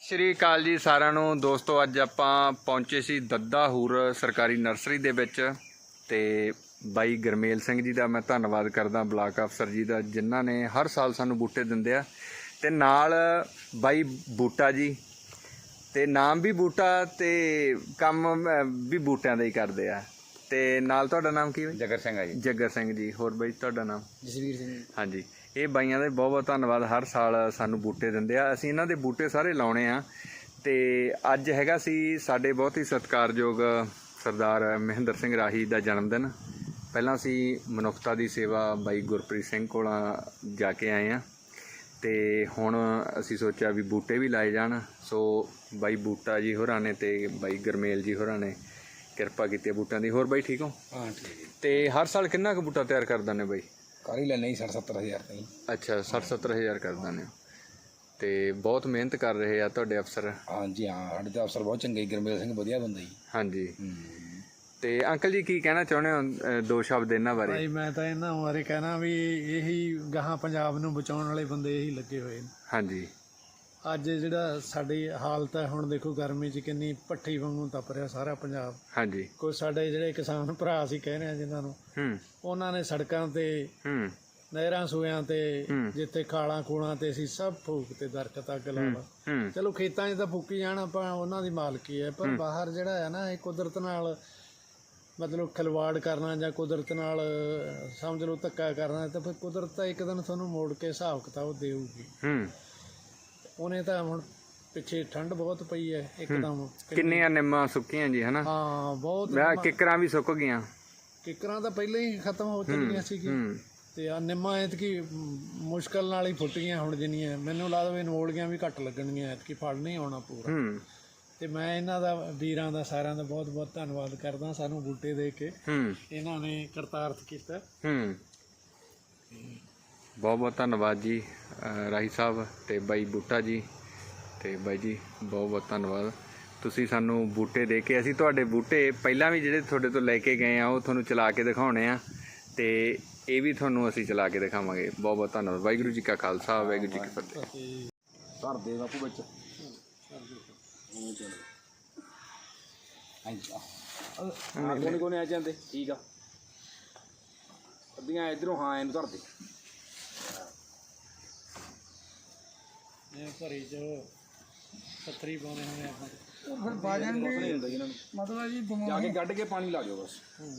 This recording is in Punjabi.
ਸ਼੍ਰੀ ਅਕਾਲ ਜੀ ਸਾਰਿਆਂ ਨੂੰ। ਦੋਸਤੋ ਅੱਜ ਆਪਾਂ ਪਹੁੰਚੇ ਸੀ ਦੱਦਾ ਹੂਰ ਸਰਕਾਰੀ ਨਰਸਰੀ ਦੇ ਵਿੱਚ ਤੇ ਬਾਈ ਗਰਮੇਲ ਸਿੰਘ ਜੀ ਦਾ ਮੈਂ ਧੰਨਵਾਦ ਕਰਦਾ ਬਲਾਕ ਅਫਸਰ ਜੀ ਦਾ ਜਿਨ੍ਹਾਂ ਨੇ ਹਰ ਸਾਲ ਸਾਨੂੰ ਬੂਟੇ ਦਿੰਦੇ ਆ। ਤੇ ਨਾਲ ਬਾਈ ਬੂਟਾ ਜੀ ਤੇ ਨਾਮ ਵੀ ਬੂਟਾ ਤੇ ਕੰਮ ਵੀ ਬੂਟਿਆਂ ਦਾ ਹੀ ਕਰਦੇ ਆ। ਤੇ ਨਾਲ ਤੁਹਾਡਾ ਨਾਮ ਕੀ ਹੈ ਜਗਰ ਸਿੰਘ ਆ ਜੀ। ਜੱਗਰ ਸਿੰਘ ਜੀ ਹੋਰ ਬਾਈ ਤੁਹਾਡਾ ਨਾਮ? ਜਸਵੀਰ ਸਿੰਘ ਹਾਂਜੀ। ਇਹ ਬਾਈਆਂ ਦਾ ਬਹੁਤ ਬਹੁਤ ਧੰਨਵਾਦ ਹਰ ਸਾਲ ਸਾਨੂੰ ਬੂਟੇ ਦਿੰਦੇ ਆ। ਅਸੀਂ ਇਹਨਾਂ ਦੇ ਬੂਟੇ ਸਾਰੇ ਲਾਉਣੇ ਆ। ਤੇ ਅੱਜ ਹੈਗਾ ਸੀ ਸਾਡੇ ਬਹੁਤ ਹੀ ਸਤਿਕਾਰਯੋਗ ਸਰਦਾਰ ਮਹਿੰਦਰ ਸਿੰਘ ਰਾਹੀ ਦਾ ਜਨਮ ਦਿਨ ਪਹਿਲਾਂ ਅਸੀਂ ਮਨੁੱਖਤਾ ਦੀ ਸੇਵਾ ਬਾਈ ਗੁਰਪ੍ਰੀਤ ਸਿੰਘ ਕੋਲਾਂ ਜਾ ਕੇ ਆਏ ਆ। ਤੇ ਹੁਣ ਅਸੀਂ ਸੋਚਿਆ ਵੀ ਬੂਟੇ ਵੀ ਲਾਏ ਜਾਣ। ਸੋ ਬਾਈ ਬੂਟਾ ਜੀ ਹੋਰਾਂ ਨੇ ਤੇ ਬਾਈ ਗਰਮੇਲ ਜੀ ਹੋਰਾਂ ਨੇ ਕਿਰਪਾ ਕੀਤੀ ਹੈ ਬੂਟਿਆਂ ਦੀ। ਹੋਰ ਬਾਈ ਠੀਕ ਹੋ? ਹਾਂ ਠੀਕ। ਤੇ ਹਰ ਸਾਲ ਕਿੰਨਾ ਕੁ ਬੂਟਾ ਤਿਆਰ ਕਰ ਦਿੰਦੇ ਬਾਈ? ਕਰ ਹੀ ਲੈਣੇ 60 70000 ਤਾਈਂ ਅੱਛਾ 60 70000 ਕਰ ਦਿੰਦੇ ਹੋ। ਤੇ ਬਹੁਤ ਮਿਹਨਤ ਕਰ ਰਹੇ ਆ ਤੁਹਾਡੇ ਅਫਸਰ। ਹਾਂਜੀ ਹਾਂ ਸਾਡੇ ਤਾਂ ਅਫਸਰ ਬਹੁਤ ਚੰਗੇ ਗਰਮੇਲ ਸਿੰਘ ਵਧੀਆ ਬੰਦਾ ਜੀ। ਹਾਂਜੀ। ਤੇ ਅੰਕਲ ਜੀ ਕੀ ਕਹਿਣਾ ਚਾਹੁੰਦੇ ਹੋ ਦੋ ਸ਼ਬਦ ਇਹਨਾਂ ਬਾਰੇ? ਭਾਈ ਮੈਂ ਤਾਂ ਇਹਨਾਂ ਬਾਰੇ ਕਹਿਣਾ ਵੀ ਇਹੀ ਗਾਹਾਂ ਪੰਜਾਬ ਨੂੰ ਬਚਾਉਣ ਵਾਲੇ ਬੰਦੇ ਇਹੀ ਲੱਗੇ ਹੋਏ ਨੇ। ਹਾਂਜੀ। ਅੱਜ ਜਿਹੜਾ ਸਾਡੀ ਹਾਲਤ ਹੈ ਹੁਣ ਦੇਖੋ ਗਰਮੀ 'ਚ ਕਿੰਨੀ ਭੱਠੀ ਵਾਂਗੂ ਤਪ ਰਿਹਾ ਸਾਰਾ ਪੰਜਾਬ। ਹਾਂਜੀ। ਕੋਈ ਸਾਡੇ ਜਿਹੜੇ ਕਿਸਾਨ ਭਰਾ ਸੀ ਕਹਿ ਰਹੇ ਆ ਜਿਨ੍ਹਾਂ ਨੂੰ ਹੂੰ। ਉਹਨਾਂ ਨੇ ਸੜਕਾਂ ਤੇ ਹੂੰ। ਨਹਿਰਾਂ ਸੂਇਆਂ ਤੇ। ਜਿੱਥੇ ਖਾਲਾਂ ਖੂਲਾਂ ਤੇ ਸੀ ਸਭ ਫੂਕ ਤੇ ਦਰਖਤ ਅੱਗ ਲਾ ਲਾ। ਹੂੰ। ਚਲੋ ਖੇਤਾਂ 'ਚ ਤਾਂ ਫੂਕੀ ਜਾਣ ਆਪਾਂ ਉਹਨਾਂ ਦੀ ਮਾਲਕੀ ਹੈ ਪਰ ਬਾਹਰ ਜਿਹੜਾ ਹੈ ਨਾ ਇਹ ਕੁਦਰਤ ਨਾਲ ਮਤਲਬ ਖਿਲਵਾੜ ਕਰਨਾ ਜਾਂ ਕੁਦਰਤ ਨਾਲ ਸਮਝ ਲਓ ਧੱਕਾ ਕਰਨਾ ਤਾਂ ਫਿਰ ਕੁਦਰਤ ਤਾਂ ਇੱਕ ਦਿਨ ਤੁਹਾਨੂੰ ਮੋੜ ਕੇ ਹਿਸਾਬ ਕਿਤਾਬ ਦੇਊਗੀ। ਹੂੰ। ਉਹਨੇ ਤਾਂ ਹੁਣ ਪਿੱਛੇ ਠੰਡ ਬਹੁਤ ਪਈ ਹੈ। ਇੱਕਦਮ। ਕਿੰਨੀਆਂ ਨਿੰਮਾਂ ਸੁੱਕੀਆਂ ਜੀ ਹਨਾ? ਹਾਂ ਬਹੁਤ ਮੈਂ ਕਿੱਕਰਾਂ ਵੀ ਸੁੱਕ ਗਈਆਂ। ਕਿਕਰਾਂ ਤਾਂ ਪਹਿਲਾਂ ਹੀ ਖਤਮ ਹੋ ਚੁੱਕੀਆਂ ਸੀਗੀਆਂ। ਹੂੰ। ਤੇ ਆ ਨਿੰਮਾਂ ਐਤਕੀ ਮੁਸ਼ਕਲ ਨਾਲ ਹੀ ਫੁੱਟ ਗਈਆਂ ਹੁਣ ਜਿੰਨੀਆਂ। ਮੈਨੂੰ ਲੱਗਦਾ ਵੀ ਨਮੋਲੀਆਂ ਵੀ ਘੱਟ ਲੱਗਣਗੀਆਂ ਐਤਕੀ ਫਲ ਨਹੀਂ ਆਉਣਾ ਪੂਰਾ। ਤੇ ਮੈਂ ਇਹਨਾਂ ਦਾ ਵੀਰਾਂ ਦਾ ਸਾਰਿਆਂ ਦਾ ਬਹੁਤ ਬਹੁਤ ਧੰਨਵਾਦ ਕਰਦਾ ਸਾਨੂੰ ਬੂਟੇ ਦੇ ਕੇ। ਇਹਨਾਂ ਨੇ ਕਰਤਾਰਥ ਕੀਤਾ। ਬਹੁਤ ਬਹੁਤ ਧੰਨਵਾਦ ਜੀ। ਰਾਹੀ ਸਾਹਿਬ ਤੇ ਬਾਈ ਬੂਟਾ ਜੀ ਤੇ ਬਾਈ ਜੀ ਬਹੁਤ ਬਹੁਤ ਧੰਨਵਾਦ। ਤੁਸੀਂ ਸਾਨੂੰ ਬੂਟੇ ਦੇ ਕੇ ਅਸੀਂ ਤੁਹਾਡੇ ਬੂਟੇ ਪਹਿਲਾਂ ਵੀ ਜਿਹੜੇ ਤੁਹਾਡੇ ਤੋਂ ਲੈ ਕੇ ਗਏ ਆ ਉਹ ਤੁਹਾਨੂੰ ਚਲਾ ਕੇ ਦਿਖਾਉਣੇ ਆ ਤੇ ਇਹ ਵੀ ਤੁਹਾਨੂੰ ਅਸੀਂ ਚਲਾ ਕੇ ਦਿਖਾਵਾਂਗੇ। ਬਹੁਤ ਬਹੁਤ ਧੰਨਵਾਦ। ਵਾਹਿਗੁਰੂ ਜੀ ਕਾ ਖਾਲਸਾ ਵਾਹਿਗੁਰੂ ਜੀ ਕੀ ਫਤਿਹ। ਧਰ ਦੇ ਬਾਪੂ ਵਿੱਚ। ਆ ਕੋਨੇ ਕੋਨੇ ਆ ਜਾਂਦੇ? ਠੀਕ ਆ। ਅੱਧੀਆਂ ਇਧਰੋਂ ਹਾਂ ਇਹਨੂੰ ਧਰ ਦੇ। ਇਹ ਭਰੀ ਚ ਪੱਥਰੀ ਪਾਉਣੇ ਹੋਣੇ ਆਪਾਂ। ਫਿਰ ਬਾਜਣ ਦੇ ਹੁੰਦਾ ਜੀ ਮਤਲਬ ਜੀ ਕੇ ਕੱਢ ਕੇ ਪਾਣੀ ਲਾ ਦਿਓ ਬਸ। ਹੂੰ।